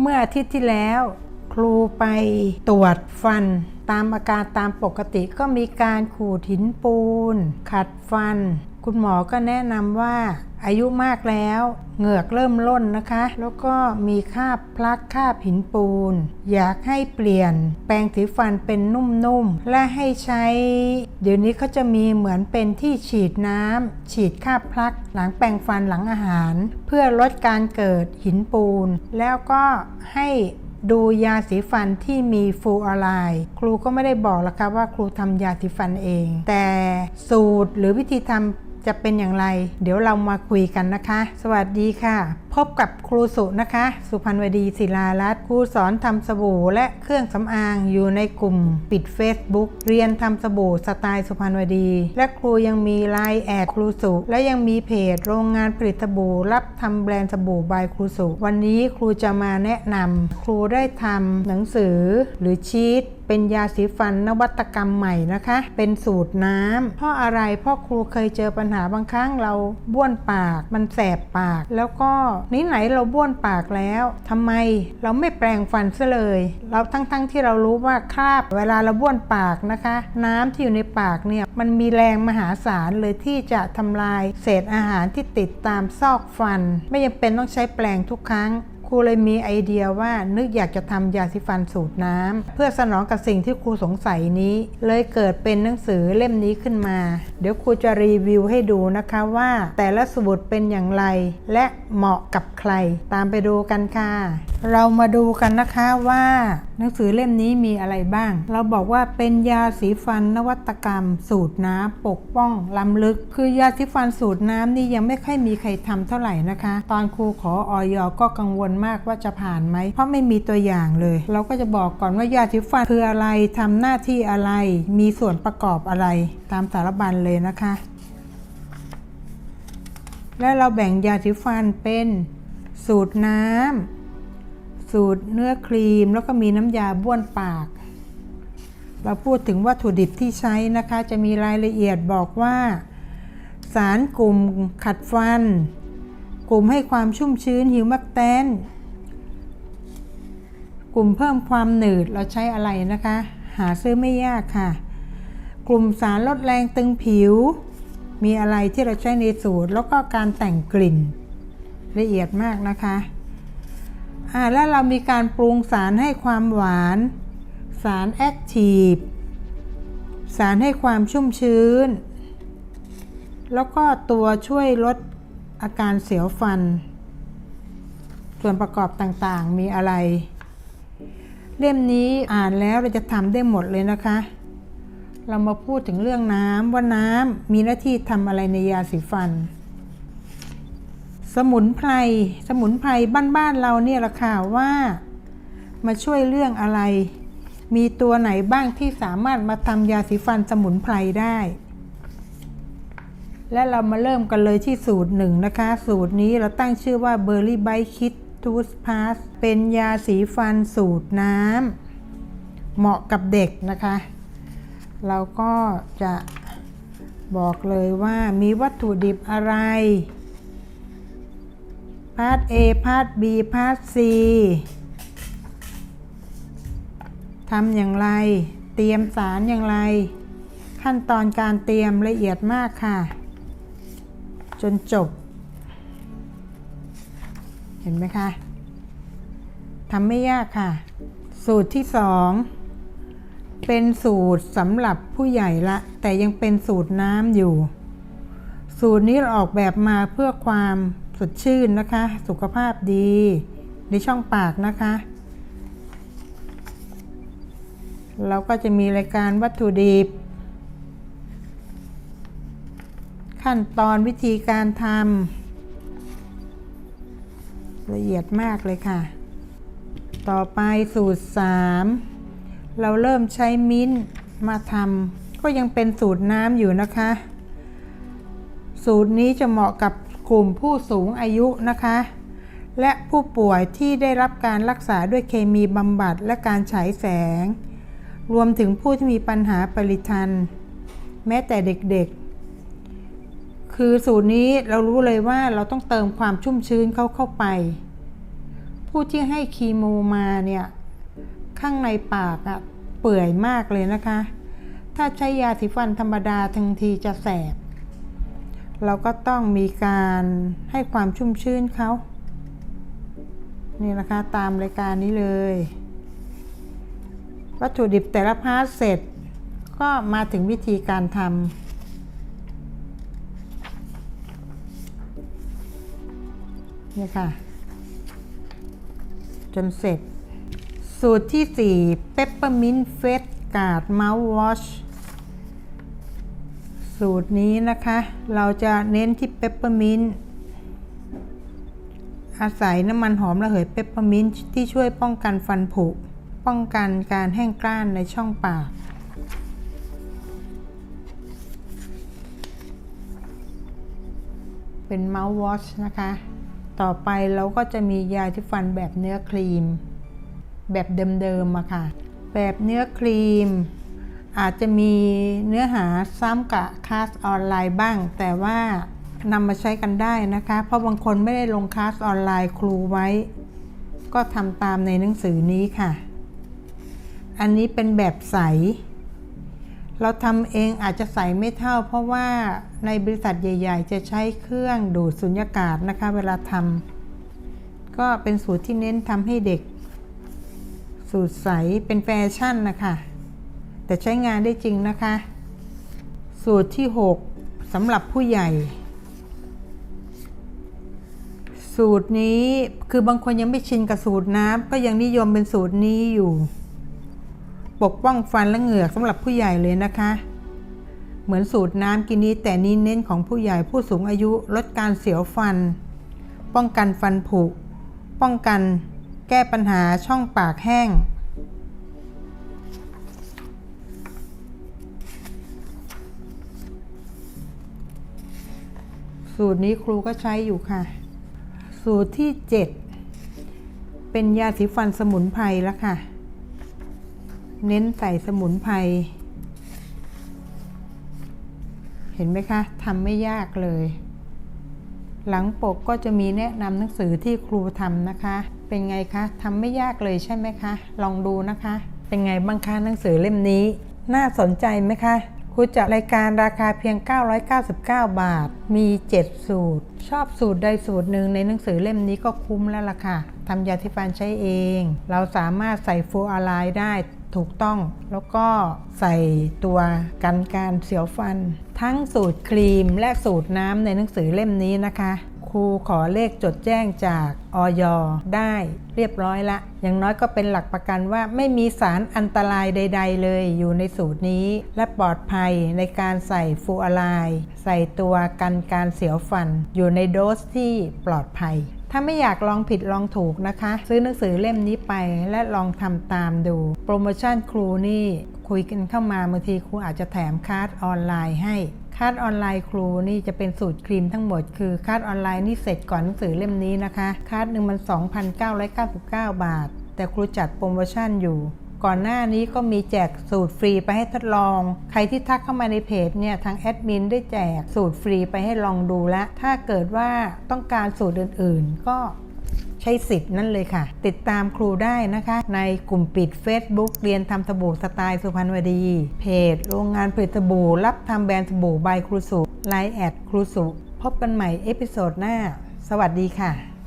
เมื่ออาทิตย์ที่แล้ว ครูไปตรวจฟัน ตามอาการตามปกติก็มีการขูดหินปูน ขัดฟัน คุณหมอก็แนะนำว่าอายุมากแล้วเหงือกเริ่มล่นนะคะ แล้วก็มีคาบพลักคาบหินปูน อยากให้เปลี่ยน แปรงสีฟันเป็นนุ่มๆ และให้ใช้ เดี๋ยวนี้เขาจะมีเหมือนเป็นที่ฉีดน้ำฉีดคาบพลัก หลังแปรงฟันหลังอาหาร เพื่อลดการเกิดหินปูน แล้วก็ให้ดูยาสีฟันที่มีฟูออไรด์ครูก็ไม่ได้บอกละครับว่าครูทำยาสีฟันเอง แต่สูตรหรือวิธีทำ จะเป็นอย่างไร เดี๋ยวเรามาคุยกันนะคะ สวัสดีค่ะ พบกับครูสุนะคะ สุพันวดีศิลารัตน์ครูสอนทำสบู่และเครื่องสำอางอยู่ในกลุ่มปิด Facebook เรียนทำสบู่สไตล์สุพันวดี และครูยังมีไลน์แอดครูสุและยังมีเพจโรงงานผลิตสบู่รับทำแบรนด์สบู่บายครูสุวันนี้ครูจะมาแนะนำครูได้ทำหนังสือหรือชีตเป็นยาสีฟันนวัตกรรมใหม่นะคะ เป็นสูตรน้ำเพราะอะไรเพราะครูเคยเจอปัญหาบางครั้งเราบ้วนปาก มันแสบปาก แล้วก็นี่ไหนเราบ้วนปากแล้วทำไมเราไม่แปรงฟันซะเลย เราทั้งๆทที่เรารู้ว่าคราบเวลาเราบ้วนปากนะคะ น้ำที่อยู่ในปากเนี่ยมันมีแรงมหาศาลเลยที่จะทำลายเศษอาหารที่ติดตามซอกฟัน ไม่จำเป็นต้องใช้แปรงทุกครั้ง ครูเลยมีไอเดียว่านึกอยากจะทำยาสีฟันสูตรน้ำเพื่อสนองกับสิ่งที่ครูสงสัยนี้ เลยเกิดเป็นหนังสือเล่มนี้ขึ้นมา เดี๋ยวครูจะรีวิวให้ดูนะคะว่า แต่ละสูตรเป็นอย่างไร และเหมาะกับใคร ตามไปดูกันค่ะ เรามาดูกันนะคะว่า หนังสือเล่มนี้มีอะไรบ้าง เราบอกว่าเป็นยาสีฟันนวัตกรรม สูตรน้ำปกป้องล้ำลึก คือยาสีฟันสูตรน้ำนี่ยังไม่ค่อยมีใครทำเท่าไหร่นะคะ ตอนครูขอออยก็กังวลมากว่าจะผ่านไหม เพราะไม่มีตัวอย่างเลย เราก็จะบอกก่อนว่ายาสีฟันคืออะไรทำหน้าที่อะไร มีส่วนประกอบอะไร ตามสารบัญเลยนะคะ และเราแบ่งยาสีฟันเป็นสูตรน้ำ สูตรเนื้อครีมแล้วก็มีน้ำยาบ้วนปาก เราพูดถึงวัตถุดิบที่ใช้นะคะ จะมีรายละเอียดบอกว่า สารกลุ่มขัดฟัน กลุ่มให้ความชุ่มชื้นฮิวมักแตนกลุ่มเพิ่มความหนืดเราใช้อะไรนะคะ หาซื้อไม่ยากค่ะ กลุ่มสารลดแรงตึงผิว มีอะไรที่เราใช้ในสูตร แล้วก็การแต่งกลิ่นละเอียดมากนะคะ อ่าแล้วเรามีการปรุงสารให้ความหวาน สารแอคทีฟ สารให้ความชุ่มชื้น แล้วก็ตัวช่วยลดอาการเสียวฟัน ส่วนประกอบต่างๆมีอะไร เล่มนี้อ่านแล้วเราจะทำได้หมดเลยนะคะ เรามาพูดถึงเรื่องน้ำว่าน้ำมีหน้าที่ทำอะไรในยาสีฟัน สมุนไพรสมุนไพรบ้านๆเราเนี่ยละค่ะว่า มาช่วยเรื่องอะไร มีตัวไหนบ้างที่สามารถมาทำยาสีฟันสมุนไพรได้ และเรามาเริ่มกันเลยที่สูตรหนึ่งนะคะ สูตรนี้เราตั้งชื่อว่า Berry Bite Kit Toothpaste เป็นยาสีฟันสูตรน้ำเหมาะกับเด็กนะคะ เราก็จะบอกเลยว่ามีวัตถุดิบอะไร พาร์ท A พาร์ท B พาร์ท C ทำอย่างไร เตรียมสารอย่างไร ขั้นตอนการเตรียมละเอียดมากค่ะ จนจบ เห็นไหมคะทำไม่ยากค่ะ สูตรที่สองเป็นสูตรสำหรับผู้ใหญ่ละ แต่ยังเป็นสูตรน้ำอยู่ สูตรนี้เราออกแบบมาเพื่อความ สดชื่นนะคะ สุขภาพดีในช่องปากนะคะ เราก็จะมีรายการวัตถุดิบ ขั้นตอนวิธีการทำละเอียดมากเลยค่ะ ต่อไปสูตร 3 เราเริ่มใช้มิ้นมาทำก็ยังเป็นสูตรน้ำอยู่นะคะ สูตรนี้จะเหมาะกับ กลุ่มผู้สูงอายุนะคะ และผู้ป่วยที่ได้รับการรักษาด้วยเคมีบำบัดและการฉายแสง รวมถึงผู้ที่มีปัญหาปริทันแม้แต่เด็กๆ คือสูตรนี้เรารู้เลยว่าเราต้องเติมความชุ่มชื้นเข้าเข้าไป ผู้ที่ให้คีโมมาเนี่ย ข้างในปากอะเปื่อยมากเลยนะคะ ถ้าใช้ยาสีฟันธรรมดาทังทีจะแสบ เราก็ต้องมีการให้ความชุ่มชื่นเขา นี่นะคะตามรายการนี้เลย วัตถุดิบแต่ละพาร์ทเสร็จ ก็มาถึงวิธีการทำนี่ค่ะ จนเสร็จ สูตรที่ 4 Peppermint Face Guard Mouthwash สูตรนี้นะคะ เราจะเน้นที่ Peppermint อาศัยน้ำมันหอมระเหยเปปเปอร์มินต์ที่ช่วยป้องกันฟันผุ ป้องกันการแห้งกร้านในช่องปาก เป็นเมาส์วอชนะคะ ต่อไปเราก็จะมียาที่ฟันแบบเนื้อครีม แบบเดิมๆอะค่ะ แบบเนื้อครีม อาจจะมีเนื้อหาซ้ำกับคลาสออนไลน์บ้าง แต่ว่านำมาใช้กันได้นะคะ เพราะบางคนไม่ได้ลงคลาสออนไลน์ครูไว้ ก็ทำตามในหนังสือนี้ค่ะ อันนี้เป็นแบบใส เราทำเองอาจจะใสไม่เท่า เพราะว่าในบริษัทใหญ่ ๆ จะใช้เครื่องดูดสุญญากาศนะคะ เวลาทำก็เป็นสูตรที่เน้นทำให้เด็ก สูตรใสเป็นแฟชั่นนะคะ แต่ใช้งานได้จริงนะคะ สูตรที่ 6สำหรับผู้ใหญ่ สูตรนี้คือบางคนยังไม่ชินกับสูตรน้ำก็ยังนิยมเป็นสูตรนี้อยู่ ปกป้องฟันและเหงือกสำหรับผู้ใหญ่เลยนะคะ เหมือนสูตรน้ำกินนี้แต่นี้เน้นของผู้ใหญ่ผู้สูงอายุลดการเสียวฟัน ป้องกันฟันผุป้องกันแก้ปัญหาช่องปากแห้ง สูตรนี้ครูก็ใช้อยู่ค่ะ สูตรที่ 7 เป็นยาสีฟันสมุนไพรแล้วค่ะ เน้นใส่สมุนไพร เห็นไหมคะทำไม่ยากเลย หลังปกก็จะมีแนะนำหนังสือที่ครูทำนะคะ เป็นไงคะทำไม่ยากเลยใช่ไหมคะ ลองดูนะคะ เป็นไงบ้างคะหนังสือเล่มนี้ น่าสนใจไหมคะ คุณจัดรายการราคาเพียง 999 บาท มี 7 สูตร ชอบสูตรใดสูตรหนึ่งในหนังสือเล่มนี้ก็คุ้มแล้วล่ะค่ะ ทำยาที่ฟันใช้เอง เราสามารถใส่ฟูอาไลน์ได้ถูกต้อง แล้วก็ใส่ตัวกันการเสียวฟัน ทั้งสูตรครีมและสูตรน้ำในหนังสือเล่มนี้นะคะ ครูขอเลขจดแจ้งจากออยได้เรียบร้อยละ อย่างน้อยก็เป็นหลักประกันว่าไม่มีสารอันตรายใด ๆ เลยอยู่ในสูตรนี้ และปลอดภัยในการใส่ฟูอะไลใส่ตัวกันการเสียวฟัน อยู่ในโดสที่ปลอดภัยถ้าไม่อยากลองผิดลองถูกนะคะ ซื้อหนังสือเล่มนี้ไปและลองทำตามดู โปรโมชั่นครูนี่ คุยกันเข้ามาบางทีครูอาจจะแถมคาร์ดออนไลน์ให้ คาดออนไลน์ครูนี่จะเป็นสูตรครีมทั้งหมด คือคาดออนไลน์นี่เสร็จก่อนหนังสือเล่มนี้นะคะคาดหนึ่งมัน2,999 บาท แต่ครูจัดโปรโมชั่นอยู่ก่อนหน้านี้ก็มีแจกสูตรฟรีไปให้ทดลอง ใครที่ทักเข้ามาในเพจเนี่ยทางแอดมินได้แจกสูตรฟรีไปให้ลองดูและ ถ้าเกิดว่าต้องการสูตรอื่น ๆ ก็ ใช้สิทธิ์นั่นเลยค่ะ ติดตามครูได้นะคะ ในกลุ่มปิด Facebook เรียนทำสบู่สไตล์สุพรรณวดี เพจ โรงงานผลิตสบู่รับทำแบรนด์สบู่บายครูสุไลน์แอดครูสุพบกันใหม่เอพิโซดหน้า สวัสดีค่ะ